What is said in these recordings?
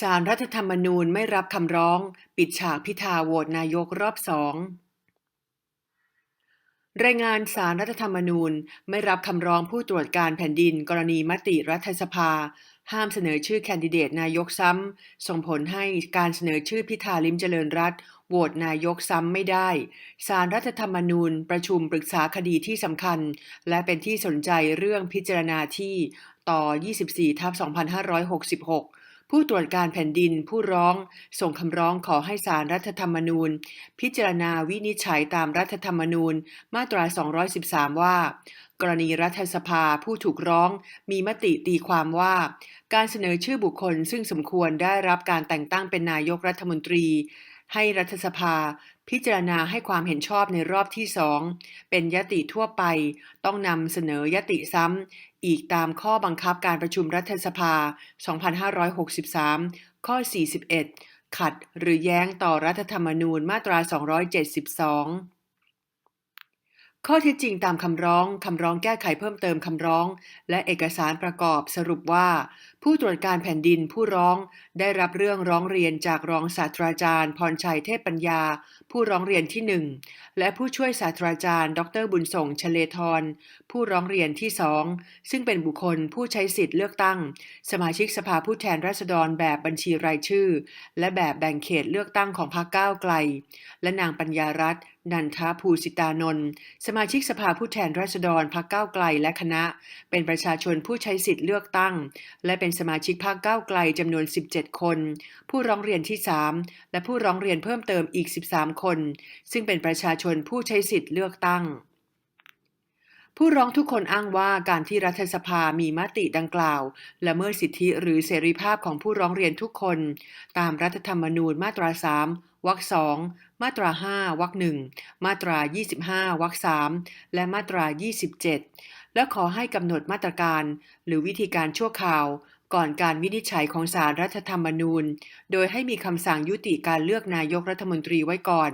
ศาลรัฐธรรมนูญไม่รับคำร้อง ปิดฉากพิธาโหวตนายกรอบสองรายงานสารรัฐธรรมนูญไม่รับคำร้องผู้ตรวจการแผ่นดิน กรณีมติรัฐสภา ห้ามเสนอชื่อแคนดิเดตนายกซ้ำ ส่งผลให้การเสนอชื่อพิธาลิมเจริญรัตโหวตนายกซ้ำไม่ได้สารรัฐธรรมนูญประชุมปรึกษาคดีที่สำคัญ และเป็นที่สนใจเรื่องพิจารณาที่ต่อ 24ทับ2566 ผู้ตรวจการแผ่นดินผู้ร้องส่งคำร้องขอให้สารรัฐธรรมนูญ พิจารณาวินิจฉัยตามรัฐธรรมนูญ มาตรา 213 ว่า กรณีรัฐสภาผู้ถูกร้องมีมติตีความว่า การเสนอชื่อบุคคลซึ่งสมควรได้รับการแต่งตั้งเป็นนายกรัฐมนตรี ให้รัฐสภา พิจารณาให้ความเห็นชอบในรอบที่สองเป็นยติทั่วไป ต้องนำเสนอยติซ้ำอีกตามข้อบังคับการประชุมรัฐสภา 2563 ข้อ 41 ขัดหรือแย้งต่อรัฐธรรมนูญมาตรา 272 ข้อเท็จจริงตามคำร้อง คำร้องแก้ไขเพิ่มเติมคำร้อง และเอกสารประกอบสรุปว่า ผู้ตรวจการแผ่นดินผู้ร้องได้รับเรื่องร้องเรียนจากรองศาสตราจารย์ พรชัยเทพปัญญา ผู้ร้องเรียนที่ 1 และผู้ช่วยศาสตราจารย์ ดรบุญส่งชเลทร ผู้ร้องเรียนที่ 2 ซึ่งเป็นบุคคลผู้ใช้สิทธิ์เลือกตั้ง สมาชิกสภาผู้แทนราษฎรแบบบัญชีรายชื่อ และแบบแบ่งเขตเลือกตั้งของพรรคก้าวไกล และนางปัญญารัตน์ นันทภูสิตานนท์สมาชิกสภาผู้แทนราษฎรพรรคก้าวไกลและคณะ เป็นประชาชนผู้ใช้สิทธิ์เลือกตั้ง และเป็นสมาชิกพรรคก้าวไกลจำนวน 17 คน ผู้ร้องเรียนที่ 3 และผู้ร้องเรียนเพิ่มเติมอีก 13 คน ซึ่งเป็นประชาชนผู้ใช้สิทธิ์เลือกตั้ง ผู้ร้องทุกคนอ้างว่าการที่รัฐสภามีมติดังกล่าวละเมิดสิทธิหรือเสรีภาพของผู้ร้องเรียนทุกคน ตามรัฐธรรมนูญมาตรา 3วรรคสองมาตรา 5วรรคหนึ่งมาตรา 25วรรคสามและมาตรา 27 และขอให้กำหนดมาตรการ หรือวิธีการชั่วคราว ก่อนการวินิจฉัยของศารรัฐธรรมนูญ โดยให้มีคำสั่งยุติการเลือกนายกรัฐมนตรีไว้ก่อน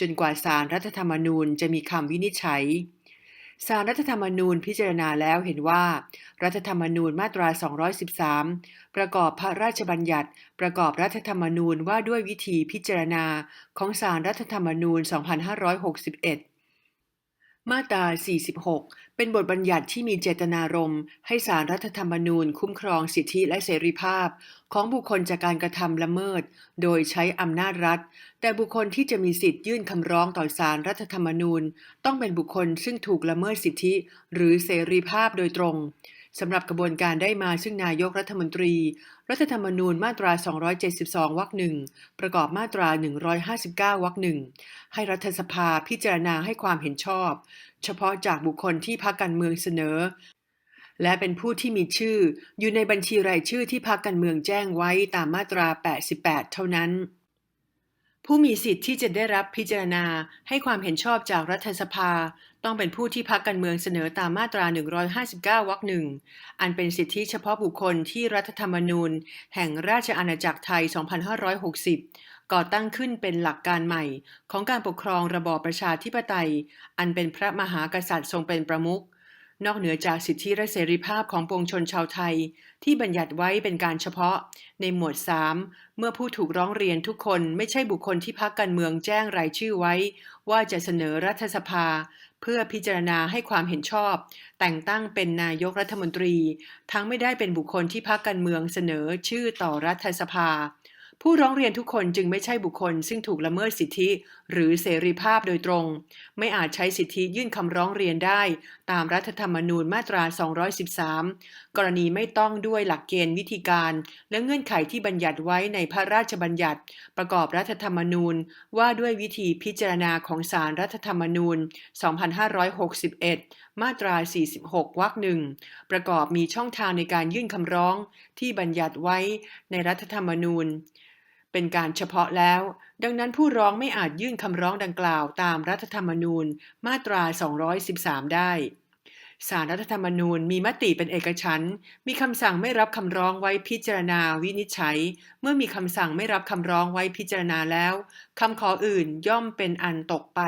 จนกว่าศารรัฐธรรมนูญจะมีคำวินิจฉัย สารรัฐธรรมนูญพิจารณาแล้วเห็นว่า รัฐธรรมนูญมาตรา 213 ประกอบพระราชบัญญัติ ประกอบรัฐธรรมนูญว่าด้วยวิธีพิจารณาของสารรัฐธรรมนูญ 2561 มาตรา 46 เป็นบทบัญญัติที่มีเจตนารมณ์ให้สารรัฐธรรมนูญคุ้มครองสิทธิและเสรีภาพ ของบุคคลจากการกระทำละเมิด โดยใช้อำนาจรัฐ แต่บุคคลที่จะมีสิทธิ์ยื่นคำร้องต่อสารรัฐธรรมนูญ ต้องเป็นบุคคลซึ่งถูกละเมิดสิทธิ หรือเสรีภาพโดยตรง สำหรับกระบวนการได้มาซึ่งนายกรัฐมนตรี รัฐธรรมนูญมาตรา 272 วรรคหนึ่งประกอบมาตรา 159 วรรคหนึ่งให้รัฐสภาพิจารณาให้ความเห็นชอบ เฉพาะจากบุคคลที่พรรคการเมืองเสนอ และเป็นผู้ที่มีชื่ออยู่ในบัญชีรายชื่อที่พรรคการเมืองแจ้งไว้ตามมาตรา 88 เท่านั้น ผู้มีสิทธิ์ที่จะได้รับพิจารณาให้ความเห็นชอบจากรัฐสภา ต้องเป็นผู้ที่พักการเมืองเสนอตามมาตรา 159 วรรคหนึ่ง อันเป็นสิทธิเฉพาะบุคคลที่รัฐธรรมนูญ แห่งราชอาณาจักรไทย 2560 ก่อตั้งขึ้นเป็นหลักการใหม่ ของการปกครองระบอบประชาธิปไตย อันเป็นพระมหากษัตริย์ทรงเป็นประมุข นอกเหนือจากสิทธิและเสรีภาพของปวงชนชาวไทย ที่บัญญัติไว้เป็นการเฉพาะ ในหมวด 3 เมื่อผู้ถูกร้องเรียนทุกคนไม่ใช่บุคคลที่พักการเมืองแจ้งรายชื่อไว้ ว่าจะเสนอรัฐสภา เพื่อพิจารณาให้ความเห็นชอบ แต่งตั้งเป็นนายกรัฐมนตรี ทั้งไม่ได้เป็นบุคคลที่พักการเมืองเสนอชื่อต่อรัฐสภา ผู้ร้องเรียนทุกคนจึงไม่ใช่บุคคลซึ่งถูกละเมิดสิทธิ หรือเสรีภาพโดยตรง ไม่อาจใช้สิทธิยื่นคำร้องเรียนได้ ตามรัฐธรรมนูญมาตรา 213 กรณีไม่ต้องด้วยหลักเกณฑ์วิธีการ และเงื่อนไขที่บัญญัติไว้ในพระราชบัญญัติ ประกอบรัฐธรรมนูญว่าด้วยวิธีพิจารณาของศาลรรัฐธรรมนูญ 2561 มาตรา 46 วรรคหนึ่งประกอบมีช่องทางในการยื่นคำร้องที่บัญญัติไว้ในรัฐธรรมนูญ เป็นการเฉพาะแล้ว ดังนั้นผู้ร้องไม่อาจยื่นคำร้องดังกล่าวตามรัฐธรรมนูญมาตรา 213 ได้สารรัฐธรรมนูญมีมติเป็นเอกฉันท์มีคำสั่งไม่รับคำร้องไว้พิจารณาวินิจฉัย เมื่อมีคำสั่งไม่รับคำร้องไว้พิจารณาแล้ว คำขออื่นย่อมเป็นอันตกไป